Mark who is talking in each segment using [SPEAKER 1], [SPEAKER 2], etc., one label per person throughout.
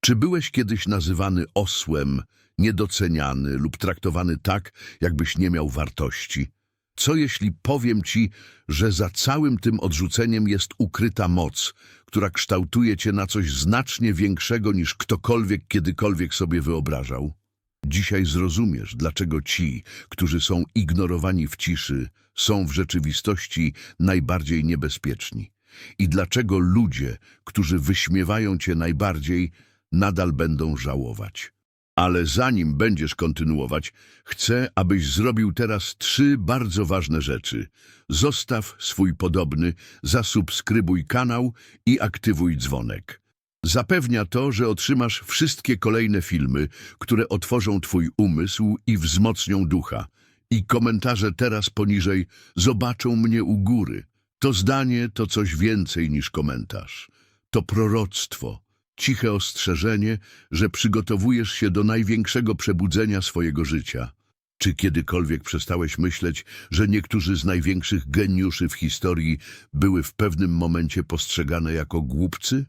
[SPEAKER 1] Czy byłeś kiedyś nazywany osłem, niedoceniany lub traktowany tak, jakbyś nie miał wartości? Co jeśli powiem ci, że za całym tym odrzuceniem jest ukryta moc, która kształtuje cię na coś znacznie większego niż ktokolwiek kiedykolwiek sobie wyobrażał? Dzisiaj zrozumiesz, dlaczego ci, którzy są ignorowani w ciszy, są w rzeczywistości najbardziej niebezpieczni. I dlaczego ludzie, którzy wyśmiewają cię najbardziej, nadal będą żałować. Ale zanim będziesz kontynuować, chcę, abyś zrobił teraz trzy bardzo ważne rzeczy. Zostaw swój podobny, zasubskrybuj kanał i aktywuj dzwonek. Zapewnia to, że otrzymasz wszystkie kolejne filmy, które otworzą Twój umysł i wzmocnią ducha. I komentarze teraz poniżej zobaczą mnie u góry. To zdanie to coś więcej niż komentarz. To proroctwo, ciche ostrzeżenie, że przygotowujesz się do największego przebudzenia swojego życia. Czy kiedykolwiek przestałeś myśleć, że niektórzy z największych geniuszy w historii były w pewnym momencie postrzegane jako głupcy?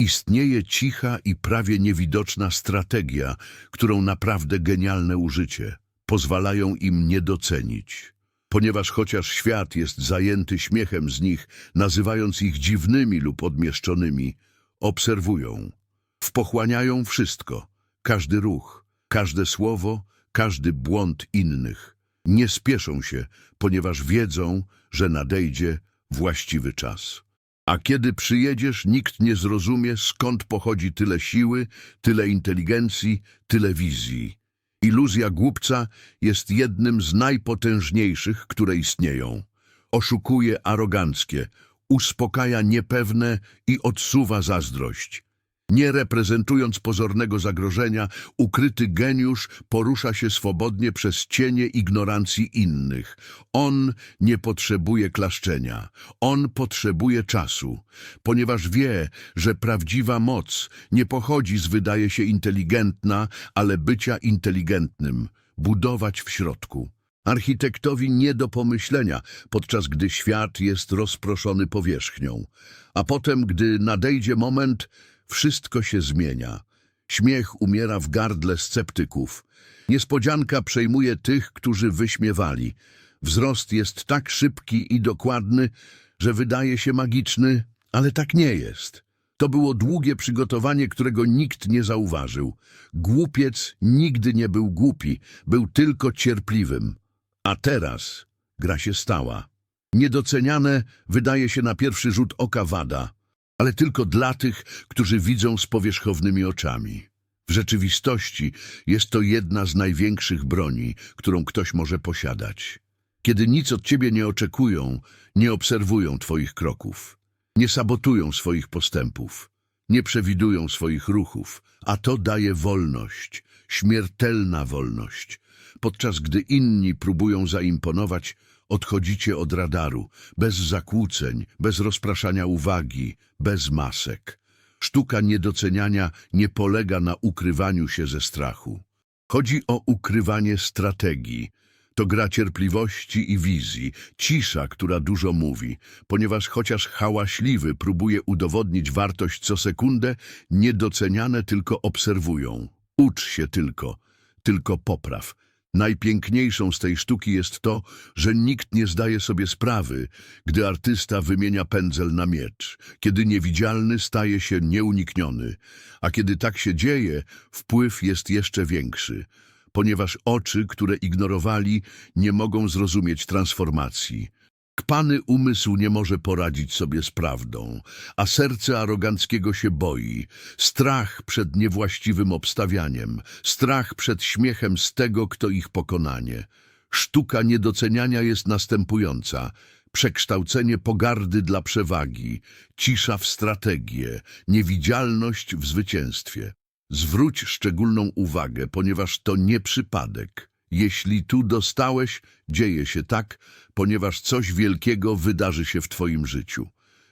[SPEAKER 1] Istnieje cicha i prawie niewidoczna strategia, którą naprawdę genialne użycie pozwalają im nie docenić. Ponieważ chociaż świat jest zajęty śmiechem z nich, nazywając ich dziwnymi lub odmieszczonymi, obserwują, wpochłaniają wszystko, każdy ruch, każde słowo, każdy błąd innych. Nie spieszą się, ponieważ wiedzą, że nadejdzie właściwy czas. A kiedy przyjedziesz, nikt nie zrozumie, skąd pochodzi tyle siły, tyle inteligencji, tyle wizji. Iluzja głupca jest jednym z najpotężniejszych, które istnieją. Oszukuje aroganckie, uspokaja niepewne i odsuwa zazdrość. Nie reprezentując pozornego zagrożenia, ukryty geniusz porusza się swobodnie przez cienie ignorancji innych. On nie potrzebuje klaszczenia, on potrzebuje czasu, ponieważ wie, że prawdziwa moc nie pochodzi z wydaje się inteligentna, ale bycia inteligentnym, budować w środku. Architektowi nie do pomyślenia, podczas gdy świat jest rozproszony powierzchnią. A potem, gdy nadejdzie moment, wszystko się zmienia. Śmiech umiera w gardle sceptyków. Niespodzianka przejmuje tych, którzy wyśmiewali. Wzrost jest tak szybki i dokładny, że wydaje się magiczny, ale tak nie jest. To było długie przygotowanie, którego nikt nie zauważył. Głupiec nigdy nie był głupi, był tylko cierpliwym. A teraz gra się stała. Niedoceniane wydaje się na pierwszy rzut oka wada, ale tylko dla tych, którzy widzą z powierzchownymi oczami. W rzeczywistości jest to jedna z największych broni, którą ktoś może posiadać. Kiedy nic od ciebie nie oczekują, nie obserwują twoich kroków, nie sabotują swoich postępów, nie przewidują swoich ruchów, a to daje wolność, śmiertelna wolność. Podczas gdy inni próbują zaimponować, odchodzicie od radaru, bez zakłóceń, bez rozpraszania uwagi, bez masek. Sztuka niedoceniania nie polega na ukrywaniu się ze strachu. Chodzi o ukrywanie strategii. To gra cierpliwości i wizji, cisza, która dużo mówi, ponieważ chociaż hałaśliwy próbuje udowodnić wartość co sekundę, niedoceniane tylko obserwują. Ucz się tylko, tylko popraw. Najpiękniejszą z tej sztuki jest to, że nikt nie zdaje sobie sprawy, gdy artysta wymienia pędzel na miecz, kiedy niewidzialny staje się nieunikniony, a kiedy tak się dzieje, wpływ jest jeszcze większy, ponieważ oczy, które ignorowali, nie mogą zrozumieć transformacji. Kpany umysł nie może poradzić sobie z prawdą, a serce aroganckiego się boi. Strach przed niewłaściwym obstawianiem, strach przed śmiechem z tego, kto ich pokonanie. Sztuka niedoceniania jest następująca. Przekształcenie pogardy dla przewagi, cisza w strategię, niewidzialność w zwycięstwie. Zwróć szczególną uwagę, ponieważ to nie przypadek. Jeśli tu dostałeś, dzieje się tak, ponieważ coś wielkiego wydarzy się w Twoim życiu.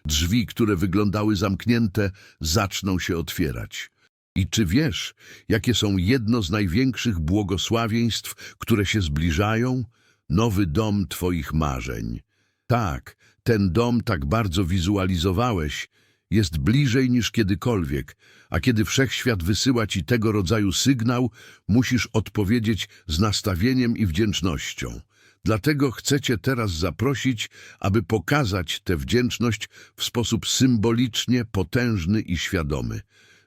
[SPEAKER 1] Drzwi, które wyglądały zamknięte, zaczną się otwierać. I czy wiesz, jakie są jedno z największych błogosławieństw, które się zbliżają? Nowy dom Twoich marzeń. Tak, ten dom tak bardzo wizualizowałeś, jest bliżej niż kiedykolwiek, a kiedy wszechświat wysyła ci tego rodzaju sygnał, musisz odpowiedzieć z nastawieniem i wdzięcznością. Dlatego chcę Cię teraz zaprosić, aby pokazać tę wdzięczność w sposób symbolicznie potężny i świadomy.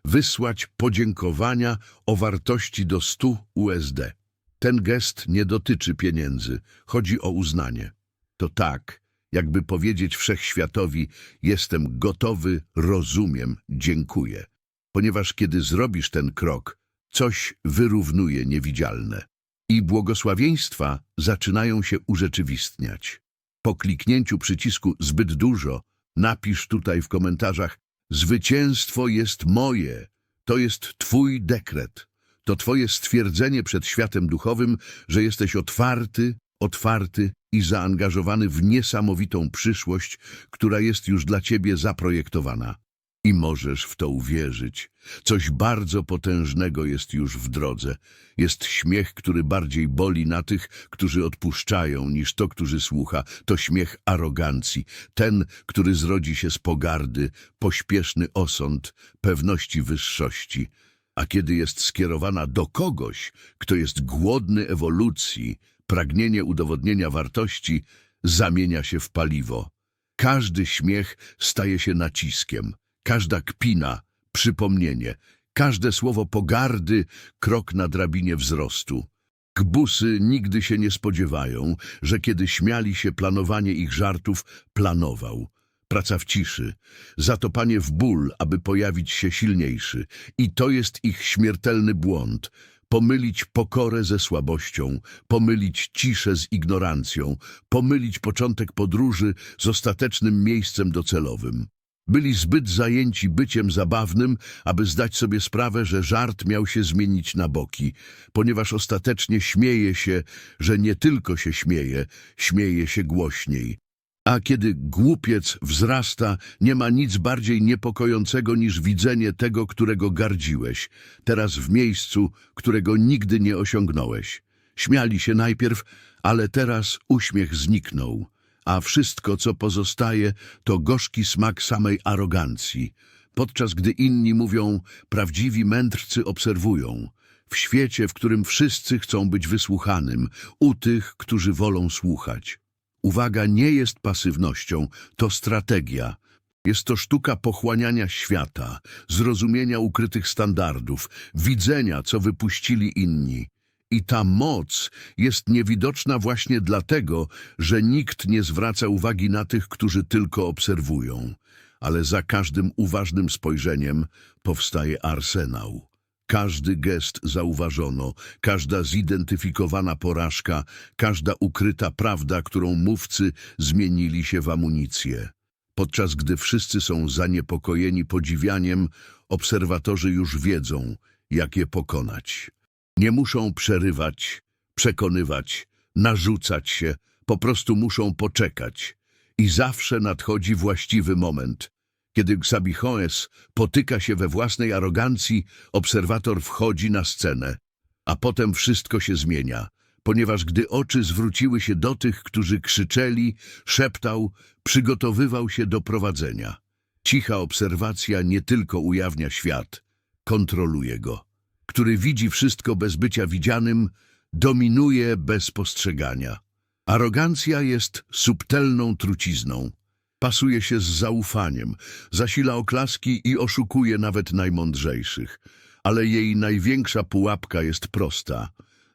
[SPEAKER 1] Wysłać podziękowania o wartości do 100 USD. Ten gest nie dotyczy pieniędzy, chodzi o uznanie. To tak, jakby powiedzieć wszechświatowi: Jestem gotowy, rozumiem, dziękuję. Ponieważ kiedy zrobisz ten krok, coś wyrównuje niewidzialne. I błogosławieństwa zaczynają się urzeczywistniać. Po kliknięciu przycisku zbyt dużo, napisz tutaj w komentarzach: Zwycięstwo jest moje. To jest Twój dekret. To Twoje stwierdzenie przed światem duchowym, że jesteś otwarty, otwarty i zaangażowany w niesamowitą przyszłość, która jest już dla Ciebie zaprojektowana. I możesz w to uwierzyć. Coś bardzo potężnego jest już w drodze. Jest śmiech, który bardziej boli na tych, którzy odpuszczają, niż to, którzy słucha. To śmiech arogancji. Ten, który zrodzi się z pogardy, pośpieszny osąd, pewności wyższości. A kiedy jest skierowana do kogoś, kto jest głodny ewolucji, pragnienie udowodnienia wartości, zamienia się w paliwo. Każdy śmiech staje się naciskiem. Każda kpina, przypomnienie, każde słowo pogardy, krok na drabinie wzrostu. Kbusy nigdy się nie spodziewają, że kiedy śmiali się planowanie ich żartów, planował. Praca w ciszy, zatopanie w ból, aby pojawić się silniejszy. I to jest ich śmiertelny błąd. Pomylić pokorę ze słabością, pomylić ciszę z ignorancją, pomylić początek podróży z ostatecznym miejscem docelowym. Byli zbyt zajęci byciem zabawnym, aby zdać sobie sprawę, że żart miał się zmienić na boki, ponieważ ostatecznie śmieje się, że nie tylko się śmieje, śmieje się głośniej. A kiedy głupiec wzrasta, nie ma nic bardziej niepokojącego niż widzenie tego, którego gardziłeś, teraz w miejscu, którego nigdy nie osiągnąłeś. Śmiali się najpierw, ale teraz uśmiech zniknął a wszystko, co pozostaje, to gorzki smak samej arogancji, podczas gdy inni mówią, prawdziwi mędrcy obserwują, w świecie, w którym wszyscy chcą być wysłuchanym, u tych, którzy wolą słuchać. Uwaga nie jest pasywnością, to strategia. Jest to sztuka pochłaniania świata, zrozumienia ukrytych standardów, widzenia, co wypuścili inni. I ta moc jest niewidoczna właśnie dlatego, że nikt nie zwraca uwagi na tych, którzy tylko obserwują. Ale za każdym uważnym spojrzeniem powstaje arsenał. Każdy gest zauważono, każda zidentyfikowana porażka, każda ukryta prawda, którą mówcy zmienili się w amunicję. Podczas gdy wszyscy są zaniepokojeni podziwianiem, obserwatorzy już wiedzą, jak je pokonać. Nie muszą przerywać, przekonywać, narzucać się, po prostu muszą poczekać. I zawsze nadchodzi właściwy moment. Kiedy Xabichoes potyka się we własnej arogancji, obserwator wchodzi na scenę. A potem wszystko się zmienia, ponieważ gdy oczy zwróciły się do tych, którzy krzyczeli, szeptał, przygotowywał się do prowadzenia. Cicha obserwacja nie tylko ujawnia świat, kontroluje go który widzi wszystko bez bycia widzianym, dominuje bez postrzegania. Arogancja jest subtelną trucizną. Pasuje się z zaufaniem, zasila oklaski i oszukuje nawet najmądrzejszych. Ale jej największa pułapka jest prosta.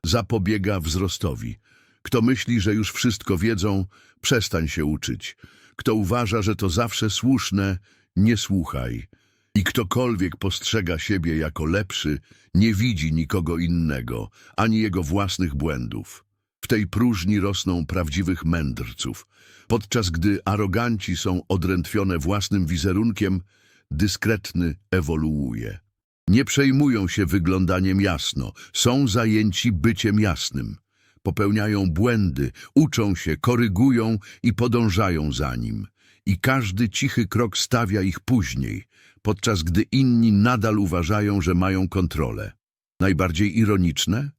[SPEAKER 1] Zapobiega wzrostowi. Kto myśli, że już wszystko wiedzą, przestań się uczyć. Kto uważa, że to zawsze słuszne, nie słuchaj. I ktokolwiek postrzega siebie jako lepszy, nie widzi nikogo innego, ani jego własnych błędów. Tej próżni rosną prawdziwych mędrców. Podczas gdy aroganci są odrętwione własnym wizerunkiem, dyskretny ewoluuje. Nie przejmują się wyglądaniem jasno, są zajęci byciem jasnym. Popełniają błędy, uczą się, korygują i podążają za nim. I każdy cichy krok stawia ich później, podczas gdy inni nadal uważają, że mają kontrolę. Najbardziej ironiczne?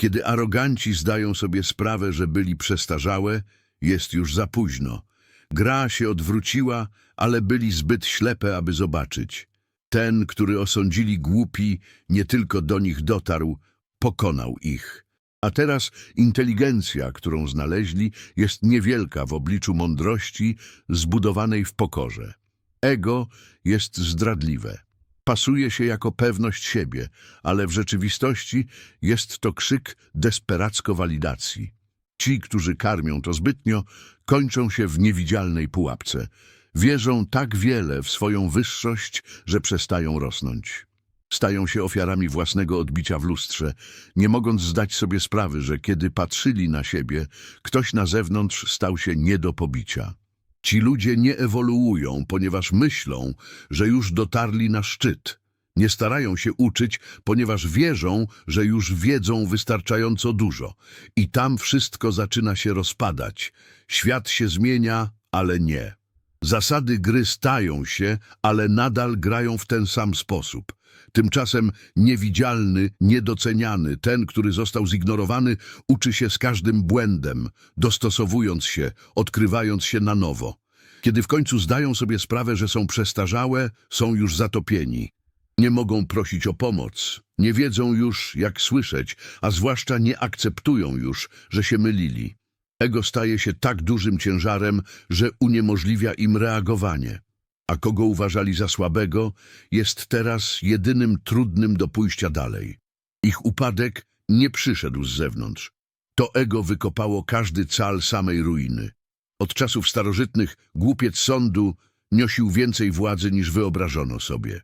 [SPEAKER 1] Kiedy aroganci zdają sobie sprawę, że byli przestarzałe, jest już za późno. Gra się odwróciła, ale byli zbyt ślepe, aby zobaczyć. Ten, który osądzili głupi, nie tylko do nich dotarł, pokonał ich. A teraz inteligencja, którą znaleźli, jest niewielka w obliczu mądrości zbudowanej w pokorze. Ego jest zdradliwe. Pasuje się jako pewność siebie, ale w rzeczywistości jest to krzyk desperacko walidacji. Ci, którzy karmią to zbytnio, kończą się w niewidzialnej pułapce. Wierzą tak wiele w swoją wyższość, że przestają rosnąć. Stają się ofiarami własnego odbicia w lustrze, nie mogąc zdać sobie sprawy, że kiedy patrzyli na siebie, ktoś na zewnątrz stał się nie do pobicia. Ci ludzie nie ewoluują, ponieważ myślą, że już dotarli na szczyt. Nie starają się uczyć, ponieważ wierzą, że już wiedzą wystarczająco dużo. I tam wszystko zaczyna się rozpadać. Świat się zmienia, ale nie. Zasady gry stają się, ale nadal grają w ten sam sposób. Tymczasem niewidzialny, niedoceniany, ten, który został zignorowany, uczy się z każdym błędem, dostosowując się, odkrywając się na nowo. Kiedy w końcu zdają sobie sprawę, że są przestarzałe, są już zatopieni. Nie mogą prosić o pomoc, nie wiedzą już, jak słyszeć, a zwłaszcza nie akceptują już, że się mylili. Ego staje się tak dużym ciężarem, że uniemożliwia im reagowanie. A kogo uważali za słabego, jest teraz jedynym trudnym do pójścia dalej. Ich upadek nie przyszedł z zewnątrz. To ego wykopało każdy cal samej ruiny. Od czasów starożytnych głupiec sądu niosił więcej władzy niż wyobrażono sobie.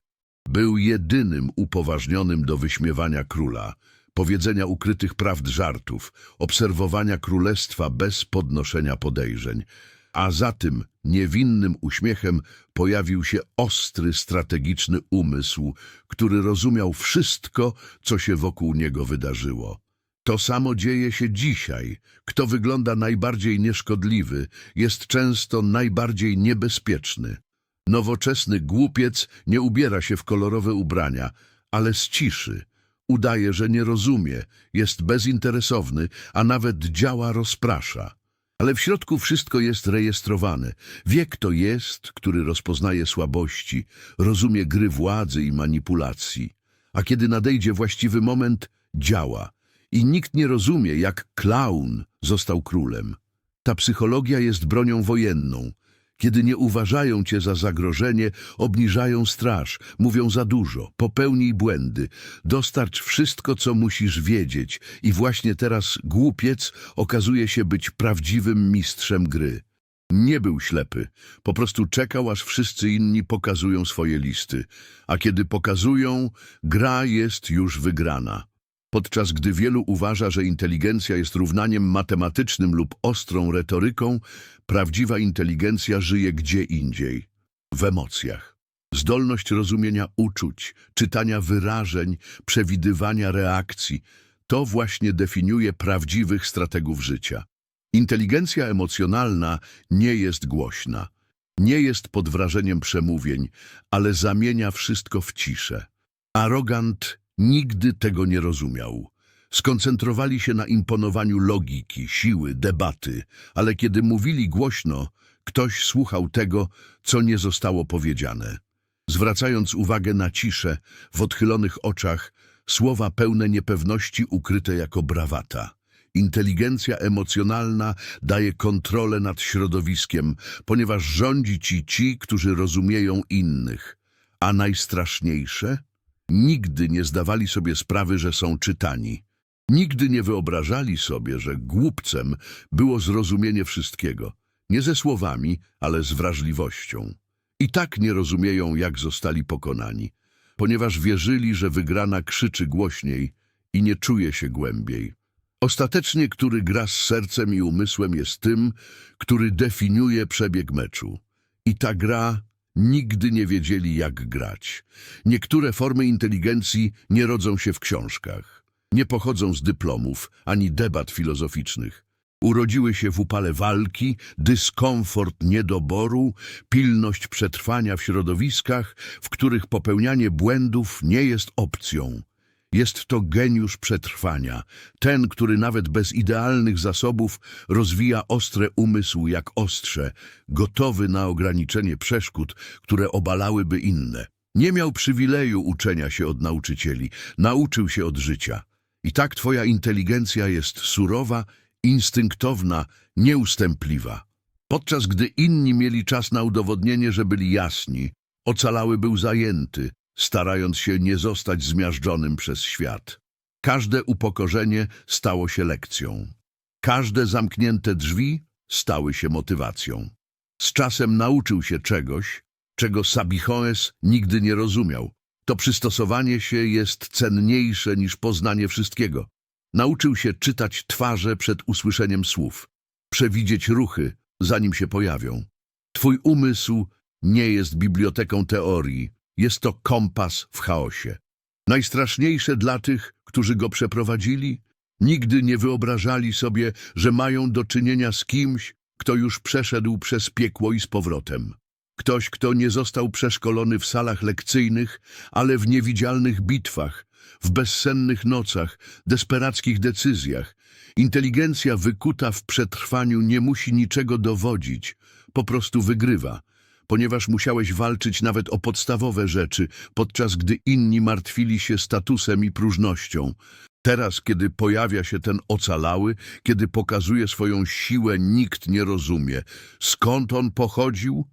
[SPEAKER 1] Był jedynym upoważnionym do wyśmiewania króla, powiedzenia ukrytych prawd żartów, obserwowania królestwa bez podnoszenia podejrzeń. A za tym niewinnym uśmiechem pojawił się ostry, strategiczny umysł, który rozumiał wszystko, co się wokół niego wydarzyło. To samo dzieje się dzisiaj. Kto wygląda najbardziej nieszkodliwy, jest często najbardziej niebezpieczny. Nowoczesny głupiec nie ubiera się w kolorowe ubrania, ale z ciszy. Udaje, że nie rozumie, jest bezinteresowny, a nawet działa rozprasza. Ale w środku wszystko jest rejestrowane. Wie, kto jest, który rozpoznaje słabości, rozumie gry władzy i manipulacji. A kiedy nadejdzie właściwy moment, działa. I nikt nie rozumie, jak klaun został królem. Ta psychologia jest bronią wojenną. Kiedy nie uważają cię za zagrożenie, obniżają straż, mówią za dużo, popełnij błędy, dostarcz wszystko, co musisz wiedzieć i właśnie teraz głupiec okazuje się być prawdziwym mistrzem gry. Nie był ślepy, po prostu czekał, aż wszyscy inni pokazują swoje listy, a kiedy pokazują, gra jest już wygrana. Podczas gdy wielu uważa, że inteligencja jest równaniem matematycznym lub ostrą retoryką, prawdziwa inteligencja żyje gdzie indziej w emocjach. Zdolność rozumienia uczuć, czytania wyrażeń, przewidywania reakcji to właśnie definiuje prawdziwych strategów życia. Inteligencja emocjonalna nie jest głośna, nie jest pod wrażeniem przemówień, ale zamienia wszystko w ciszę. Arogant nigdy tego nie rozumiał. Skoncentrowali się na imponowaniu logiki, siły, debaty, ale kiedy mówili głośno, ktoś słuchał tego, co nie zostało powiedziane. Zwracając uwagę na ciszę, w odchylonych oczach, słowa pełne niepewności ukryte jako brawata. Inteligencja emocjonalna daje kontrolę nad środowiskiem, ponieważ rządzi ci ci, którzy rozumieją innych. A najstraszniejsze? Nigdy nie zdawali sobie sprawy, że są czytani. Nigdy nie wyobrażali sobie, że głupcem było zrozumienie wszystkiego. Nie ze słowami, ale z wrażliwością. I tak nie rozumieją, jak zostali pokonani, ponieważ wierzyli, że wygrana krzyczy głośniej i nie czuje się głębiej. Ostatecznie, który gra z sercem i umysłem jest tym, który definiuje przebieg meczu. I ta gra nigdy nie wiedzieli, jak grać. Niektóre formy inteligencji nie rodzą się w książkach. Nie pochodzą z dyplomów ani debat filozoficznych. Urodziły się w upale walki, dyskomfort niedoboru, pilność przetrwania w środowiskach, w których popełnianie błędów nie jest opcją. Jest to geniusz przetrwania, ten, który nawet bez idealnych zasobów rozwija ostre umysł jak ostrze, gotowy na ograniczenie przeszkód, które obalałyby inne. Nie miał przywileju uczenia się od nauczycieli, nauczył się od życia. I tak twoja inteligencja jest surowa, instynktowna, nieustępliwa. Podczas gdy inni mieli czas na udowodnienie, że byli jasni, ocalały był zajęty, starając się nie zostać zmiażdżonym przez świat. Każde upokorzenie stało się lekcją. Każde zamknięte drzwi stały się motywacją. Z czasem nauczył się czegoś, czego Sabichoes nigdy nie rozumiał. To przystosowanie się jest cenniejsze niż poznanie wszystkiego. Nauczył się czytać twarze przed usłyszeniem słów, przewidzieć ruchy, zanim się pojawią. Twój umysł nie jest biblioteką teorii, jest to kompas w chaosie. Najstraszniejsze dla tych, którzy go przeprowadzili, nigdy nie wyobrażali sobie, że mają do czynienia z kimś, kto już przeszedł przez piekło i z powrotem. Ktoś, kto nie został przeszkolony w salach lekcyjnych, ale w niewidzialnych bitwach, w bezsennych nocach, desperackich decyzjach. Inteligencja wykuta w przetrwaniu nie musi niczego dowodzić, po prostu wygrywa, ponieważ musiałeś walczyć nawet o podstawowe rzeczy, podczas gdy inni martwili się statusem i próżnością. Teraz, kiedy pojawia się ten ocalały, kiedy pokazuje swoją siłę, nikt nie rozumie. Skąd on pochodził?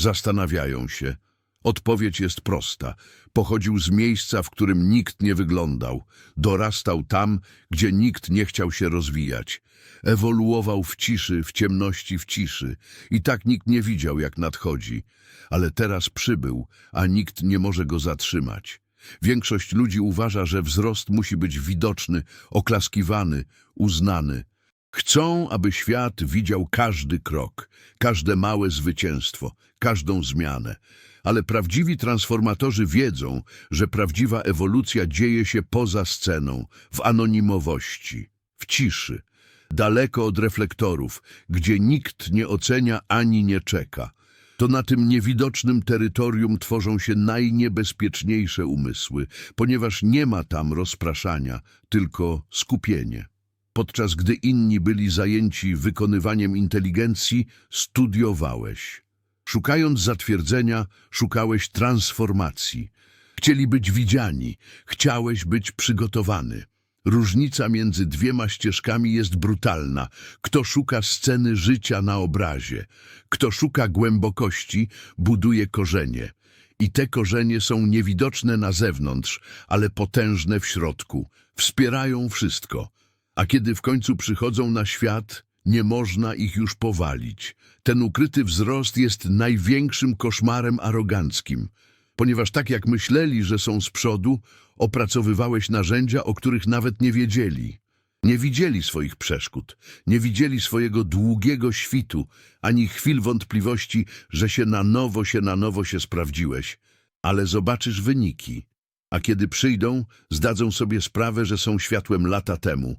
[SPEAKER 1] Zastanawiają się. Odpowiedź jest prosta. Pochodził z miejsca, w którym nikt nie wyglądał. Dorastał tam, gdzie nikt nie chciał się rozwijać. Ewoluował w ciszy, w ciemności, w ciszy. I tak nikt nie widział, jak nadchodzi. Ale teraz przybył, a nikt nie może go zatrzymać. Większość ludzi uważa, że wzrost musi być widoczny, oklaskiwany, uznany. Chcą, aby świat widział każdy krok, każde małe zwycięstwo, każdą zmianę. Ale prawdziwi transformatorzy wiedzą, że prawdziwa ewolucja dzieje się poza sceną, w anonimowości, w ciszy, daleko od reflektorów, gdzie nikt nie ocenia ani nie czeka. To na tym niewidocznym terytorium tworzą się najniebezpieczniejsze umysły, ponieważ nie ma tam rozpraszania, tylko skupienie. Podczas gdy inni byli zajęci wykonywaniem inteligencji, studiowałeś. Szukając zatwierdzenia, szukałeś transformacji. Chcieli być widziani, chciałeś być przygotowany. Różnica między dwiema ścieżkami jest brutalna. Kto szuka sceny życia na obrazie, kto szuka głębokości, buduje korzenie. I te korzenie są niewidoczne na zewnątrz, ale potężne w środku. Wspierają wszystko. A kiedy w końcu przychodzą na świat, nie można ich już powalić. Ten ukryty wzrost jest największym koszmarem aroganckim, ponieważ tak jak myśleli, że są z przodu, opracowywałeś narzędzia, o których nawet nie wiedzieli. Nie widzieli swoich przeszkód, nie widzieli swojego długiego świtu, ani chwil wątpliwości, że się na nowo się na nowo się sprawdziłeś. Ale zobaczysz wyniki. A kiedy przyjdą, zdadzą sobie sprawę, że są światłem lata temu,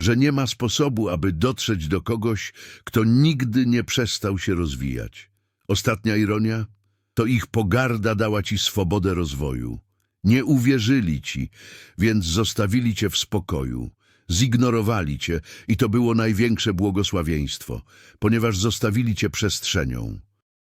[SPEAKER 1] że nie ma sposobu, aby dotrzeć do kogoś, kto nigdy nie przestał się rozwijać. Ostatnia ironia? To ich pogarda dała ci swobodę rozwoju. Nie uwierzyli ci, więc zostawili cię w spokoju. Zignorowali cię i to było największe błogosławieństwo, ponieważ zostawili cię przestrzenią.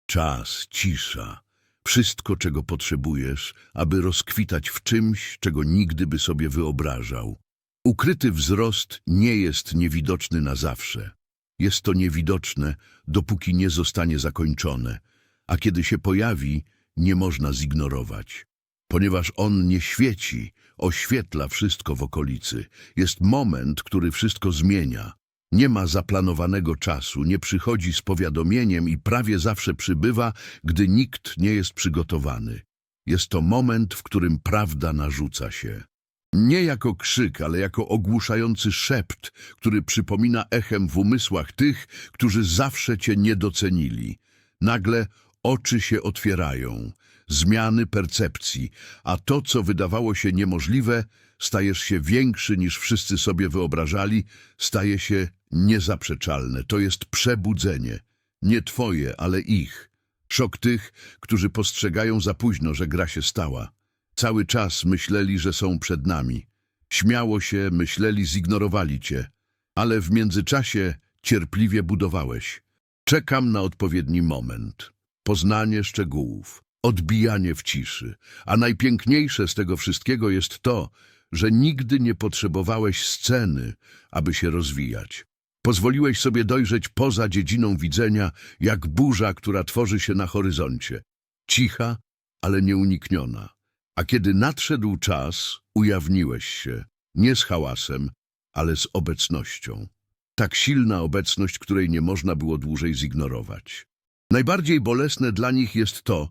[SPEAKER 1] Czas, cisza, wszystko, czego potrzebujesz, aby rozkwitać w czymś, czego nigdy by sobie wyobrażał. Ukryty wzrost nie jest niewidoczny na zawsze. Jest to niewidoczne, dopóki nie zostanie zakończone, a kiedy się pojawi, nie można zignorować. Ponieważ on nie świeci, oświetla wszystko w okolicy. Jest moment, który wszystko zmienia. Nie ma zaplanowanego czasu, nie przychodzi z powiadomieniem i prawie zawsze przybywa, gdy nikt nie jest przygotowany. Jest to moment, w którym prawda narzuca się. Nie jako krzyk, ale jako ogłuszający szept, który przypomina echem w umysłach tych, którzy zawsze cię nie docenili. Nagle oczy się otwierają, zmiany percepcji, a to, co wydawało się niemożliwe, stajesz się większy niż wszyscy sobie wyobrażali, staje się niezaprzeczalne. To jest przebudzenie. Nie twoje, ale ich. Szok tych, którzy postrzegają za późno, że gra się stała. Cały czas myśleli, że są przed nami. Śmiało się, myśleli, zignorowali cię, ale w międzyczasie cierpliwie budowałeś. Czekam na odpowiedni moment. Poznanie szczegółów, odbijanie w ciszy. A najpiękniejsze z tego wszystkiego jest to, że nigdy nie potrzebowałeś sceny, aby się rozwijać. Pozwoliłeś sobie dojrzeć poza dziedziną widzenia, jak burza, która tworzy się na horyzoncie. Cicha, ale nieunikniona. A kiedy nadszedł czas, ujawniłeś się, nie z hałasem, ale z obecnością. Tak silna obecność, której nie można było dłużej zignorować. Najbardziej bolesne dla nich jest to,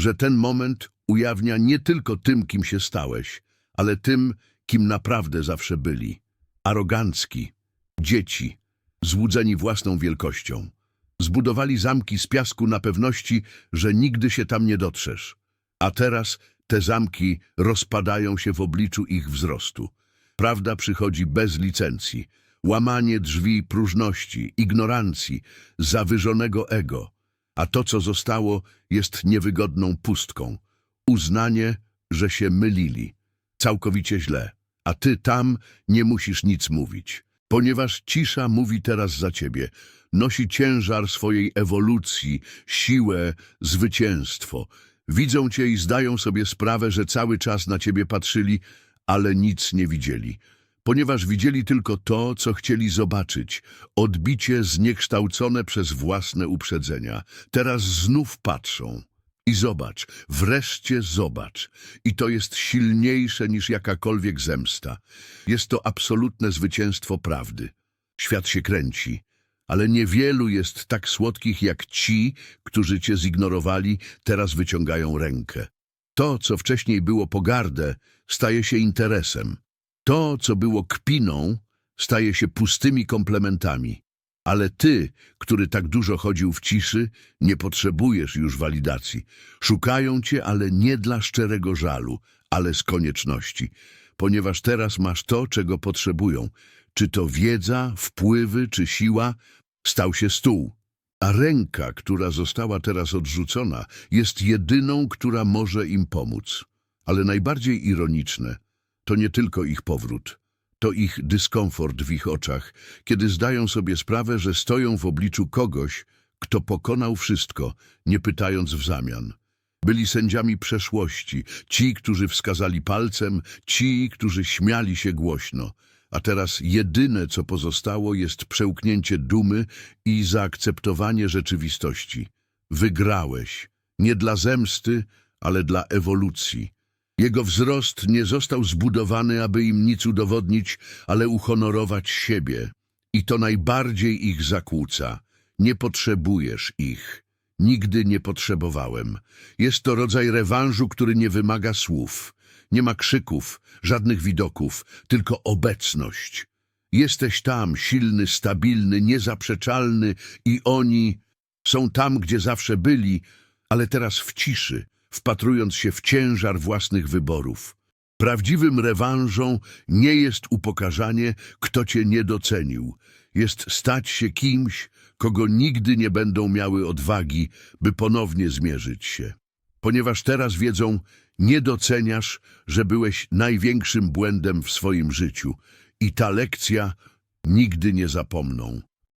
[SPEAKER 1] że ten moment ujawnia nie tylko tym, kim się stałeś, ale tym, kim naprawdę zawsze byli. Arogancki, dzieci, złudzeni własną wielkością. Zbudowali zamki z piasku na pewności, że nigdy się tam nie dotrzesz. A teraz te zamki rozpadają się w obliczu ich wzrostu. Prawda przychodzi bez licencji. Łamanie drzwi próżności, ignorancji, zawyżonego ego. A to, co zostało, jest niewygodną pustką. Uznanie, że się mylili. Całkowicie źle. A ty tam nie musisz nic mówić. Ponieważ cisza mówi teraz za ciebie. Nosi ciężar swojej ewolucji, siłę, zwycięstwo. Widzą cię i zdają sobie sprawę, że cały czas na ciebie patrzyli, ale nic nie widzieli. Ponieważ widzieli tylko to, co chcieli zobaczyć. Odbicie zniekształcone przez własne uprzedzenia. Teraz znów patrzą. I zobacz, wreszcie zobacz. I to jest silniejsze niż jakakolwiek zemsta. Jest to absolutne zwycięstwo prawdy. Świat się kręci, ale niewielu jest tak słodkich jak ci, którzy cię zignorowali, teraz wyciągają rękę. To, co wcześniej było pogardę, staje się interesem. To, co było kpiną, staje się pustymi komplementami. Ale ty, który tak dużo chodził w ciszy, nie potrzebujesz już walidacji. Szukają cię, ale nie dla szczerego żalu, ale z konieczności. Ponieważ teraz masz to, czego potrzebują. Czy to wiedza, wpływy, czy siła, stał się stół. A ręka, która została teraz odrzucona, jest jedyną, która może im pomóc. Ale najbardziej ironiczne to nie tylko ich powrót. To ich dyskomfort w ich oczach, kiedy zdają sobie sprawę, że stoją w obliczu kogoś, kto pokonał wszystko, nie pytając w zamian. Byli sędziami przeszłości, ci, którzy wskazali palcem, ci, którzy śmiali się głośno. A teraz jedyne, co pozostało, jest przełknięcie dumy i zaakceptowanie rzeczywistości. Wygrałeś. Nie dla zemsty, ale dla ewolucji. Jego wzrost nie został zbudowany, aby im nic udowodnić, ale uhonorować siebie. I to najbardziej ich zakłóca. Nie potrzebujesz ich. Nigdy nie potrzebowałem. Jest to rodzaj rewanżu, który nie wymaga słów. Nie ma krzyków, żadnych widoków, tylko obecność. Jesteś tam, silny, stabilny, niezaprzeczalny i oni są tam, gdzie zawsze byli, ale teraz w ciszy, wpatrując się w ciężar własnych wyborów. Prawdziwym rewanżą nie jest upokarzanie, kto cię nie docenił. Jest stać się kimś, kogo nigdy nie będą miały odwagi, by ponownie zmierzyć się. Ponieważ teraz wiedzą, nie doceniasz, że byłeś największym błędem w swoim życiu i ta lekcja nigdy nie zapomną.